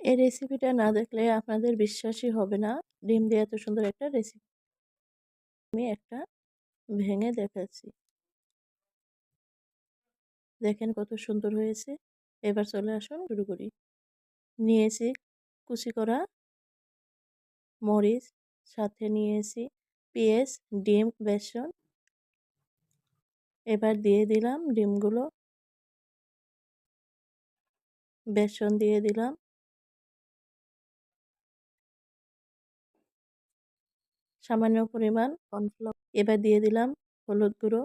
এই রেসিপিটা না দেখলে আপনাদের বিশ্বাসই হবে না। ডিম দিয়ে এত সুন্দর একটা রেসিপি আমি একটা ভেঙে দেখাচ্ছি। দেখেন কত সুন্দর হয়েছে। এবার চলে আসুন শুরু করি। নিয়েছি কুচি করা মরিচ, সাথে নিয়েছি পেঁয়াজ, ডিম, বেসন। এবার দিয়ে দিলাম ডিমগুলো। বেসন দিয়ে দিলাম। সামান্য পরিমাণ কর্নফ্লাওয়ার এবার দিয়ে দিলাম হলুদ গুঁড়ো।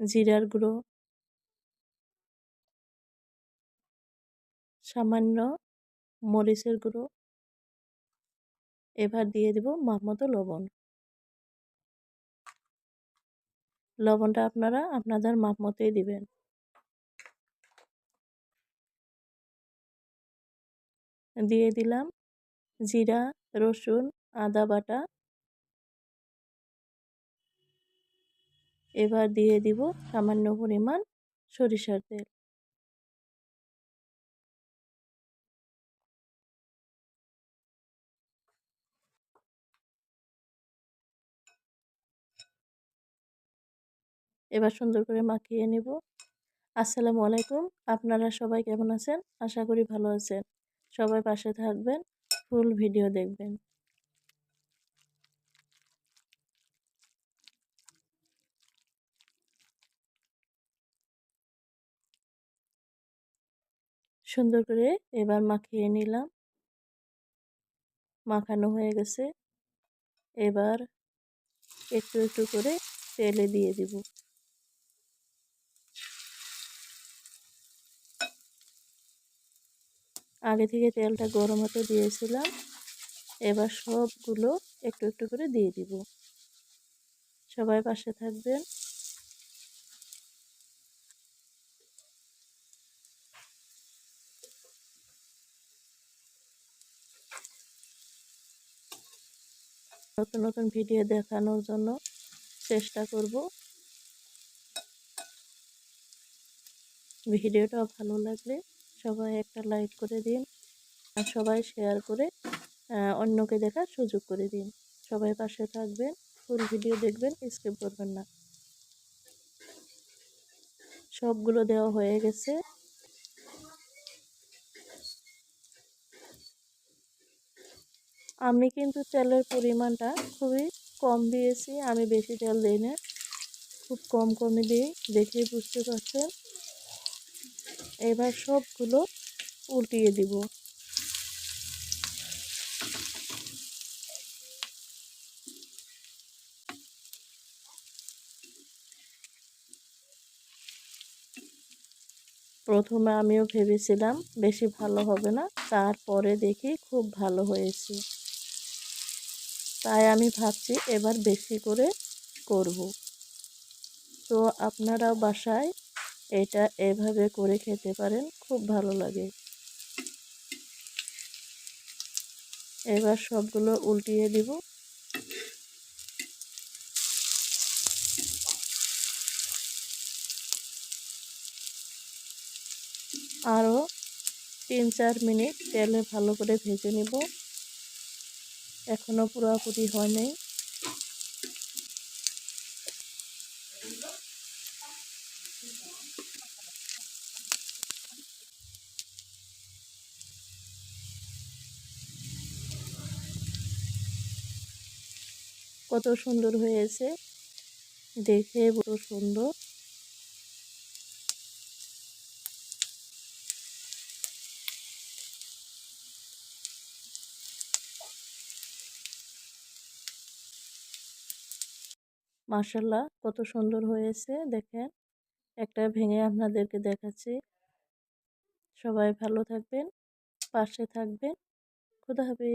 জিরার গুঁড়ো। সামান্য মরিচের গুঁড়ো। এবার দিয়ে দেব মামতো লবণ। লবণটা আপনারা আপনাদের মাপ মতোই দিবেন। দিয়ে দিলাম জিরা, রসুন, আদা বাটা। এবার দিয়ে দিব সামান্য পরিমাণ সরিষার তেল। এবার সুন্দর করে মাখিয়ে নেব। আসসালামু আলাইকুম, আপনারা সবাই কেমন আছেন? আশা করি ভালো আছেন। সবাই পাশে থাকবেন, ফুল ভিডিও দেখবেন। সুন্দর করে এবার মাখিয়ে নিলাম। মাখানো হয়ে গেছে। এবার একটু একটু করে তেলে দিয়ে দিব। আগে থেকে তেলটা গরম হতে দিয়েছিলাম। এবার সবগুলো একটু একটু করে দিয়ে দিব। সবাই পাশে থাকবেন। নতুন নতুন ভিডিও দেখানোর জন্য চেষ্টা করব। ভিডিওটা ভালো লাগলে সবাই একটা লাইক করে দিন আর সবাই শেয়ার করে অন্যকে দেখার সুযোগ করে দিন। সবাই পাশে থাকবেন, ফুল ভিডিও দেখবেন, স্কিপ করবেন না। সবগুলো দেওয়া হয়ে গেছে। আমি কিন্তু তেলের পরিমাণটা খুবই কম দিয়েছি, আমি বেশি তেল দিই না খুব কম কমে দিই দেখে বুঝতে পারছেন। এবার সবগুলো উল্টিয়ে দিব। প্রথমে আমিও ভেবেছিলাম বেশি ভালো হবে না, তারপরে দেখি খুব ভালো হয়েছে। তাই আমি ভাবছি এবার বেশি করে করব। তো আপনারাও বাসায় এটা এভাবে করে খেতে পারেন, খুব ভালো লাগে। এবার সবগুলো উল্টিয়ে দিব। আরও তিন চার মিনিট তেলে ভালো করে ভেজে নিব। এখনও পুরোপুরি হয়নি কত সুন্দর হয়েছে। দেখে বড় সুন্দর। মার্শাল্লাহ কত সুন্দর হয়েছে, দেখেন। একটা ভেঙে আপনাদেরকে দেখাচ্ছি। সবাই ভালো থাকবেন, পাশে থাকবেন। খুদা হাফিজ।